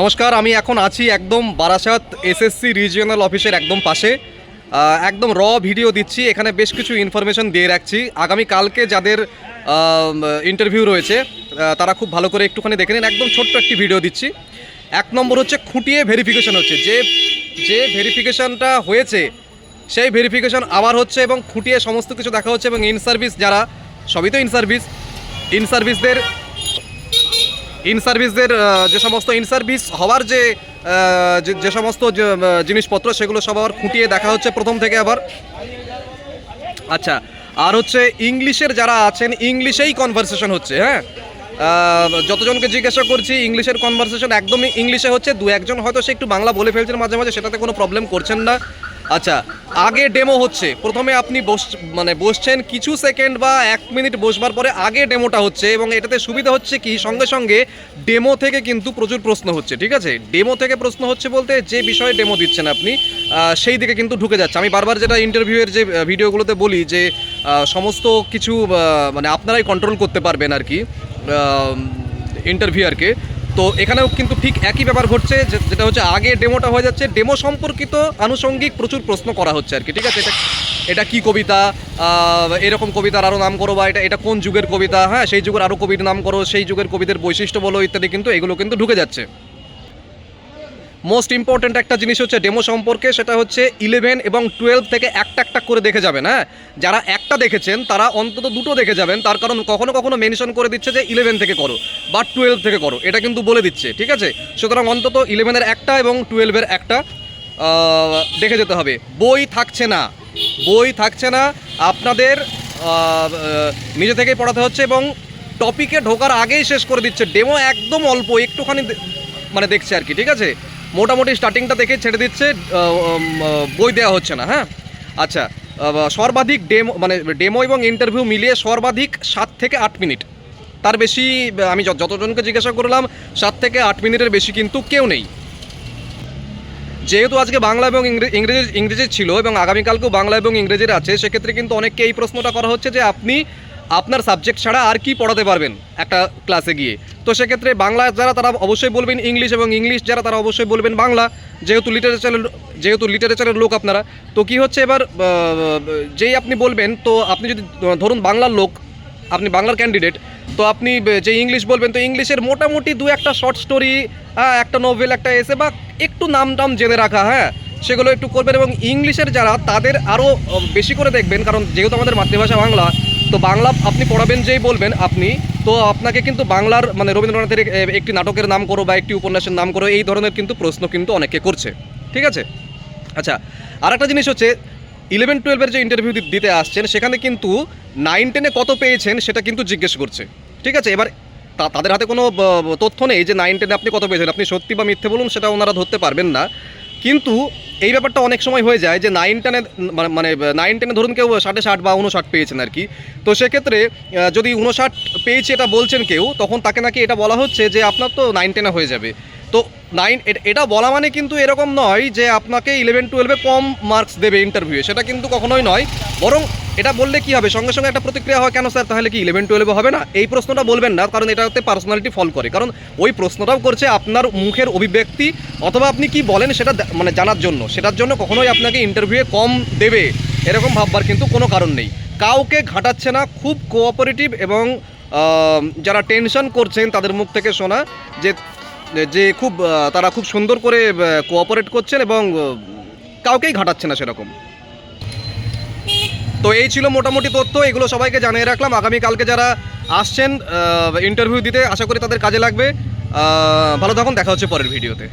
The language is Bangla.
নমস্কার, আমি এখন আছি একদম বারাসাত এসএসসি রিজিওনাল অফিসের একদম পাশে। একদম র ভিডিও দিচ্ছি, এখানে বেশ কিছু ইনফরমেশন দিয়ে রাখছি। আগামী কালকে যাদের ইন্টারভিউ রয়েছে তারা খুব ভালো করে একটুখানি দেখে নিন। একদম ছোট্ট একটি ভিডিও দিচ্ছি। এক নম্বর হচ্ছে খুঁটিয়ে ভেরিফিকেশন হচ্ছে। যে যে ভেরিফিকেশনটা হয়েছে, সেই ভেরিফিকেশন আবার হচ্ছে এবং খুঁটিয়ে সমস্ত কিছু দেখা হচ্ছে এবং ইন সার্ভিস যারা, সবই তো ইন সার্ভিস ইন সার্ভিসদের ইন সার্ভিসদের যে সমস্ত ইন সার্ভিস হওয়ার যে যে- সমস্ত জিনিসপত্র, সেগুলো সব আবার খুঁটিয়ে দেখা হচ্ছে প্রথম থেকে আবার। আচ্ছা আর হচ্ছে ইংলিশের যারা আছেন, ইংলিশেই কনভারসেশন হচ্ছে হ্যাঁ? যতজনকে জিজ্ঞাসা করছি, ইংলিশের কনভারসেশন একদমই, ইংলিশে হচ্ছে, দু একজন হয়তো সে একটু বাংলা বলে ফেলছেন মাঝে মাঝে, সেটাতে কোনো প্রবলেম করছেন না। আচ্ছা আগে ডেমো হচ্ছে। প্রথমে আপনি বস মানে বসছেন কিছু সেকেন্ড বা এক মিনিট বসবার পরে আগে ডেমোটা হচ্ছে এবং এটাতে সুবিধা হচ্ছে কি, সঙ্গে সঙ্গে ডেমো থেকে কিন্তু প্রচুর প্রশ্ন হচ্ছে, ঠিক আছে? ডেমো থেকে প্রশ্ন হচ্ছে বলতে যে বিষয়ে ডেমো দিচ্ছেন আপনি সেই দিকে কিন্তু ঢুকে যাচ্ছে। আমি বারবার যেটা ইন্টারভিউয়ের যে ভিডিওগুলোতে বলি যে সমস্ত কিছু মানে আপনারাই কন্ট্রোল করতে পারবেন আর কি ইন্টারভিউয়ারকে তো এখানেও কিন্তু ঠিক একই ব্যাপার ঘটছে যেটা হচ্ছে আগে ডেমোটা হয়ে যাচ্ছে। ডেমো সম্পর্কিত আনুষঙ্গিক প্রচুর প্রশ্ন করা হচ্ছে আর কি, ঠিক আছে? এটা এটা কী কবিতা? এরকম কবিতার আরও নাম করো বা এটা এটা কোন যুগের কবিতা? হ্যাঁ সেই যুগের আরও কবির নাম করো, সেই যুগের কবিদের বৈশিষ্ট্য বলো ইত্যাদি কিন্তু এগুলো কিন্তু ঢুকে যাচ্ছে। মোস্ট ইম্পর্ট্যান্ট একটা জিনিস হচ্ছে ডেমো সম্পর্কে, সেটা হচ্ছে ইলেভেন এবং টুয়েলভ থেকে একটা একটা করে দেখে যাবেন হ্যাঁ? যারা একটা দেখেছেন, তারা অন্তত দুটো দেখে যাবেন, তার কারণ কখনো কখনো মেনশন করে দিচ্ছে যে ইলেভেন থেকে করো বা টুয়েলভ থেকে করো, এটা কিন্তু বলে দিচ্ছে, ঠিক আছে? সুতরাং অন্তত ইলেভেনের একটা এবং টুয়েলভের একটা দেখে যেতে হবে। বই থাকছে না, বই থাকছে না, আপনাদের নিজে থেকেই পড়াতে হচ্ছে এবং টপিকে ঢোকার আগেই শেষ করে দিচ্ছে। ডেমো একদম অল্প, একটুখানি মানে দেখছে আর কি, ঠিক আছে? মোটামুটি স্টার্টিংটা দেখে ছেড়ে দিচ্ছে বই দেওয়া হচ্ছে না হ্যাঁ? আচ্ছা সর্বাধিক ডেমো মানে ডেমো এবং ইন্টারভিউ মিলিয়ে সর্বাধিক সাত থেকে আট মিনিট। তার বেশি আমি যত- যতজনকে জিজ্ঞাসা করলাম, সাত থেকে আট মিনিটের বেশি কিন্তু কেউ নেই। যেহেতু আজকে বাংলা এবং ইংরেজি ইংরেজি ছিল এবং আগামীকালকেও বাংলা এবং ইংরেজির আছে, সেক্ষেত্রে কিন্তু অনেককে এই প্রশ্নটা করা হচ্ছে যে আপনি আপনার সাবজেক্ট ছাড়া আর কি পড়াতে পারবেন একটা ক্লাসে গিয়ে। তো সেক্ষেত্রে বাংলা যারা, তারা অবশ্যই বলবেন ইংলিশ এবং ইংলিশ যারা, তারা অবশ্যই বলবেন বাংলা। যেহেতু লিটারেচারের যেহেতু লিটারেচারের লোক আপনারা। তো কি হচ্ছে এবার যেই আপনি বলবেন, তো আপনি যদি, ধরুন বাংলার লোক, আপনি বাংলার ক্যান্ডিডেট তো আপনি যে ইংলিশ বলবেন, তো ইংলিশের মোটামুটি দু একটা শর্ট স্টোরি একটা নোভেল একটা এসে বা একটু নাম টাম জেনে রাখা হ্যাঁ? সেগুলো একটু করবেন এবং ইংলিশের যারা, তাদের আরও বেশি করে দেখবেন। কারণ যেহেতু আমাদের মাতৃভাষা বাংলা, তো বাংলা আপনি পড়াবেন যেই বলবেন, আপনি তো আপনাকে কিন্তু বাংলার মানে রবীন্দ্রনাথের একটি নাটকের নাম করো বা একটি উপন্যাসের নাম করো, এই ধরনের কিন্তু প্রশ্ন কিন্তু অনেকে করছে। ঠিক আছে? আচ্ছা আর একটা জিনিস হচ্ছে ইলেভেন টুয়েলভের যে ইন্টারভিউ দিতে আসছেন, সেখানে কিন্তু নাইন টেনে কত পেয়েছেন সেটা কিন্তু জিজ্ঞেস করছে। ঠিক আছে? এবার তাদের হাতে কোনো তথ্য নেই যে নাইন টেনে আপনি কত পেয়েছেন। আপনি সত্যি বা মিথ্যে বলুন, সেটা ওনারা ধরতে পারবেন না। কিন্তু এই ব্যাপারটা অনেক সময় হয়ে যায় যে নাইন টেনে মানে নাইন টেনে ধরুন কেউ ষাটে ষাট বা উনষাট পেয়েছেন আর কি। তো সেক্ষেত্রে যদি উনষাট পেয়েছে এটা বলছেন কেউ, তখন তাকে নাকি এটা বলা হচ্ছে যে আপনার তো নাইন টেনে হয়ে যাবে। তো নাইন এটা বলা মানে কিন্তু এরকম নয় যে আপনাকে ইলেভেন টুয়েলভে কম মার্কস দেবে ইন্টারভিউয়ে সেটা কিন্তু কখনোই নয়। বরং এটা বললে কি হবে? সঙ্গে সঙ্গে একটা প্রতিক্রিয়া হয় কেন স্যার? তাহলে কি ইলেভেন টুয়েলভে হবে না? এই প্রশ্নটা বলবেন না, কারণ এটাতে পার্সোনালিটি ফল করে। কারণ ওই প্রশ্নটাও করছে আপনার মুখের অভিব্যক্তি অথবা আপনি কি বলেন সেটা মানে জানার জন্য। সেটার জন্য কখনোই আপনাকে ইন্টারভিউয়ে কম দেবে। এরকম ভাববার কিন্তু কোনো কারণ নেই। কাউকে ঘাটাচ্ছে না, খুব কোঅপারেটিভ এবং যারা টেনশন করছেন তাদের মুখ থেকে শোনা যে যে খুব তারা খুব সুন্দর করে কোঅপারেট করছেন এবং কাউকেই ঘাটাচ্ছে না সেরকম। তো এই ছিল মোটামুটি তথ্য, এগুলো সবাইকে জানিয়ে রাখলাম। আগামীকালকে যারা আসছেন ইন্টারভিউ দিতে, আশা করি তাদের কাজে লাগবে। ভালো থাকুন, দেখা হচ্ছে পরের ভিডিওতে।